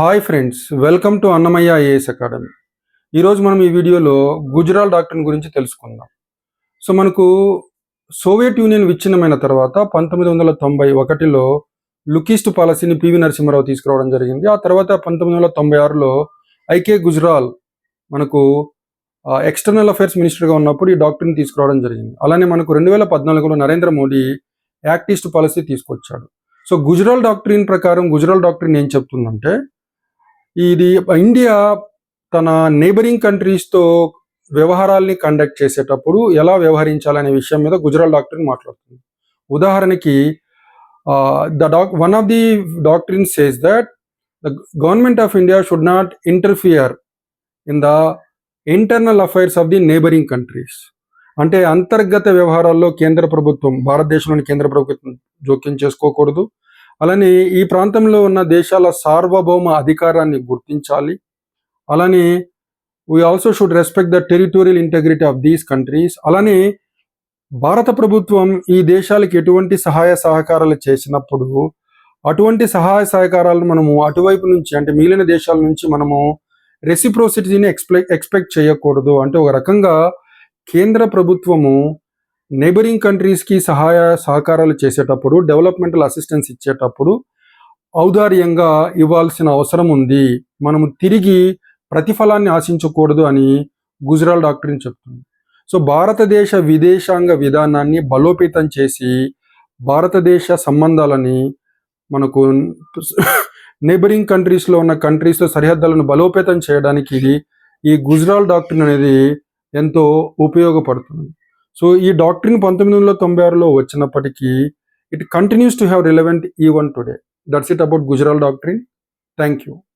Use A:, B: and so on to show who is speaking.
A: Hi friends welcome to Annamayya IAS academy. ఈరోజు మనం ఈ వీడియోలో గుజరాల్ డాక్టర్ గురించి తెలుసుకుందాం. సో మనకు సోవియట్ యూనియన్ విచ్ఛిన్నమైన తర్వాత పంతొమ్మిది వందల తొంభై ఒకటిలో లుకిస్ట్ పాలసీని పివి నరసింహారావు తీసుకురావడం జరిగింది. ఆ తర్వాత పంతొమ్మిది వందల తొంభై ఆరులో ఐకే గుజరాల్ మనకు ఎక్స్టర్నల్ అఫైర్స్ మినిస్టర్గా ఉన్నప్పుడు ఈ డాక్టర్ని తీసుకురావడం జరిగింది. అలానే మనకు రెండు వేల పద్నాలుగులో Narendra Modi act east policy తీసుకొచ్చాడు. సో గుజరాల్ డాక్టరీన్ ప్రకారం గుజరాల్ డాక్టరీన్ ఏం చెప్తుందంటే ఇది ఇండియా తన నేబరింగ్ కంట్రీస్తో వ్యవహారాల్ని కండక్ట్ చేసేటప్పుడు ఎలా వ్యవహరించాలనే విషయం మీద గుజరాల్ డాక్టరీన్ మాట్లాడుతుంది. ఉదాహరణకి the doc one of the doctrine says that the government of India should not interfere in the internal affairs of the neighbouring countries అంటే అంతర్గత వ్యవహారాల్లో కేంద్ర ప్రభుత్వం భారతదేశంలోని కేంద్ర ప్రభుత్వం జోక్యం చేసుకోకూడదు. అలానే ఈ ప్రాంతంలో ఉన్న దేశాల సార్వభౌమ అధికారాన్ని గుర్తించాలి. అలానే we also should respect the territorial integrity of these countries అలానే భారత ప్రభుత్వం ఈ దేశాలకు ఎటువంటి సహాయ సహకారాలు చేసినప్పుడు అటువంటి సహాయ సహకారాలను మనము అటువైపు నుంచి అంటే మిగిలిన దేశాల నుంచి మనము రెసిప్రోసిటీని ఎక్స్పెక్ట్ ఎక్స్పెక్ట్ చేయకూడదు. అంటే ఒక రకంగా కేంద్ర ప్రభుత్వము నైబరింగ్ కంట్రీస్కి సహాయ సహకారాలు చేసేటప్పుడు డెవలప్మెంటల్ అసిస్టెన్స్ ఇచ్చేటప్పుడు ఔదార్యంగా ఇవ్వాల్సిన అవసరం ఉంది. మనము తిరిగి ప్రతిఫలాన్ని ఆశించకూడదు అని గుజరాల్ డాక్టర్ని చెప్తుంది. సో భారతదేశ విదేశాంగ విధానాన్ని బలోపేతం చేసి భారతదేశ సంబంధాలని మనకు నైబరింగ్ కంట్రీస్లో ఉన్న కంట్రీస్తో సరిహద్దులను బలోపేతం చేయడానికి ఈ గుజరాల్ డాక్టర్ అనేది ఎంతో ఉపయోగపడుతుంది. సో ఈ డాక్టరీన్ పంతొమ్మిది వందల తొంభై ఆరులో వచ్చినప్పటికీ it continues to have relevant even today that's it about Gujral doctrine thank you